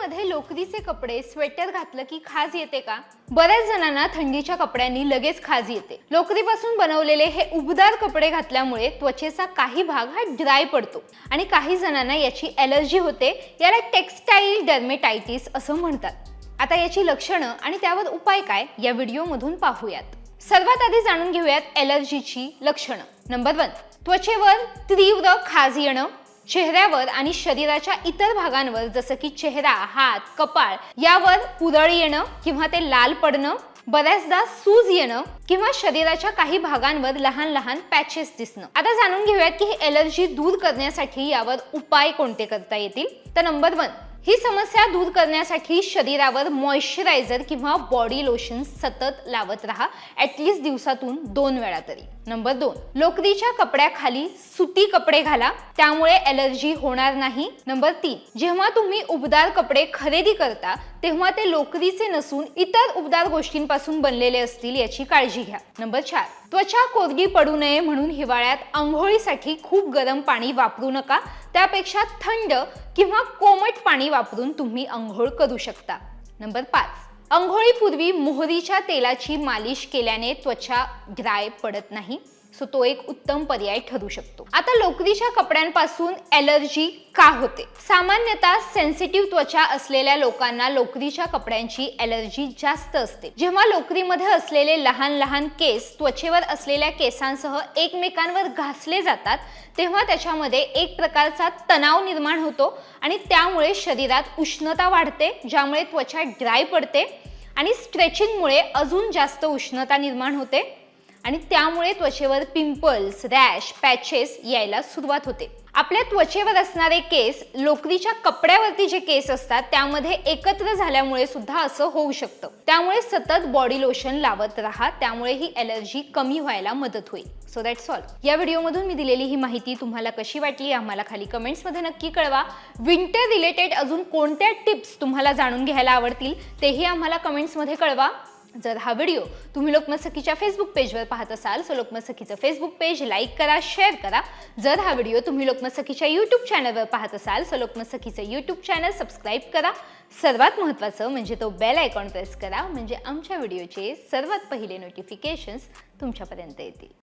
थंडीमध्ये लोकरीचे कपडे स्वेटर घातलं की खाज येते का? बऱ्याच जणांना थंडीच्या कपड्यांनी लगेच खाज येते. लोकरीपासून बनवलेले हे उबदार कपडे घातल्यामुळे त्वचेचा काही भाग हा ड्राय पडतो. आणि काही जणांना याची एलर्जी होते याला टेक्स्टाईल डर्मेटायटिस असं म्हणतात. आता याची लक्षणं आणि त्यावर उपाय काय या व्हिडिओमधून पाहूयात. सर्वात आधी जाणून घेऊयात एलर्जीची लक्षणं. नंबर वन त्वचेवर तीव्र खाज येणं. चेहऱ्यावर आणि शरीराच्या इतर भागांवर जसं की चेहरा हात कपाळ यावर पुरळ येणं किंवा ते लाल पडणं बऱ्याचदा सूज येणं किंवा शरीराच्या काही भागांवर लहान लहान पॅचेस दिसणं. आता जाणून घेऊयात की ही एलर्जी दूर करण्यासाठी यावर उपाय कोणते करता येतील? तर नंबर वन ही समस्या दूर करण्यासाठी शरीरावर मॉइश्चरायझर किंवा बॉडी लोशन सतत लावत राहा. ॲटलिस्ट दिवसातून दोन वेळा तरी. नंबर दोन लोकरीच्या कपड्याखाली सुती कपडे घाला. त्यामुळे एलर्जी होणार नाही. नंबर तीन जेव्हा तुम्ही उबदार कपडे खरेदी करता तेव्हा ते लोकरीचे नसून इतर उबदार गोष्टींपासून बनलेले असतील याची काळजी घ्या. नंबर चार त्वचा कोरडी पडू नये म्हणून हिवाळ्यात आंघोळीसाठी खूप गरम पाणी वापरू नका. त्यापेक्षा थंड किंवा कोमट पाणी वापरून तुम्ही आंघोळ करू शकता. नंबर पाच अंघोळीपूर्वी मोहरीच्या तेलाची मालिश केल्याने त्वचा ड्राय पडत नाही. सो तो एक उत्तम पर्याय ठरू शकतो. आता लोकरीच्या कपड्यांपासून एलर्जी का होते? सामान्यतः सेन्सिटिव्ह त्वचा असलेल्या लोकांना लोकरीच्या कपड्यांची एलर्जी जास्त असते. जेव्हा लोकरीमध्ये असलेले लहान लहान केस त्वचेवर असलेल्या केसांसह एकमेकांवर घासले जातात तेव्हा त्याच्यामध्ये एक प्रकारचा तणाव निर्माण होतो आणि त्यामुळे शरीरात उष्णता वाढते ज्यामुळे त्वचा ड्राय पडते आणि स्ट्रेचिंगमुळे अजून जास्त उष्णता निर्माण होते. आणि त्यामुळे त्वचेवर पिंपल्स रॅश पॅचेस यायला सुरुवात होते. आपल्या त्वचेवर असणारे केस लोकरीच्या कपड्यावरती जे केस असतात त्यामध्ये एकत्र झाल्यामुळे सुद्धा असं होऊ शकतं. त्यामुळे सतत बॉडी लोशन लावत राहा त्यामुळे ही एलर्जी कमी व्हायला मदत होईल. सो दॅट्स ऑल या व्हिडिओमधून मी दिलेली ही माहिती तुम्हाला कशी वाटली आम्हाला खाली कमेंट्समध्ये नक्की कळवा. विंटर रिलेटेड अजून कोणत्या टिप्स तुम्हाला जाणून घ्यायला आवडतील तेही आम्हाला कमेंट्समध्ये कळवा. जर हा व्हिडिओ तुम्ही लोकमसखीच्या फेसबुक पेजवर पाहत असाल सो लोकमतसखीचं फेसबुक पेज लाईक करा शेअर करा. जर हा व्हिडिओ तुम्ही लोकमतसखीच्या यूट्यूब चॅनलवर पाहत असाल सो लोकमतसखीचं यूट्यूब चॅनल सबस्क्राईब करा. सर्वात महत्त्वाचं म्हणजे तो बेल आयकॉन प्रेस करा म्हणजे आमच्या व्हिडिओचे सर्वात पहिले नोटिफिकेशन्स तुमच्यापर्यंत येतील.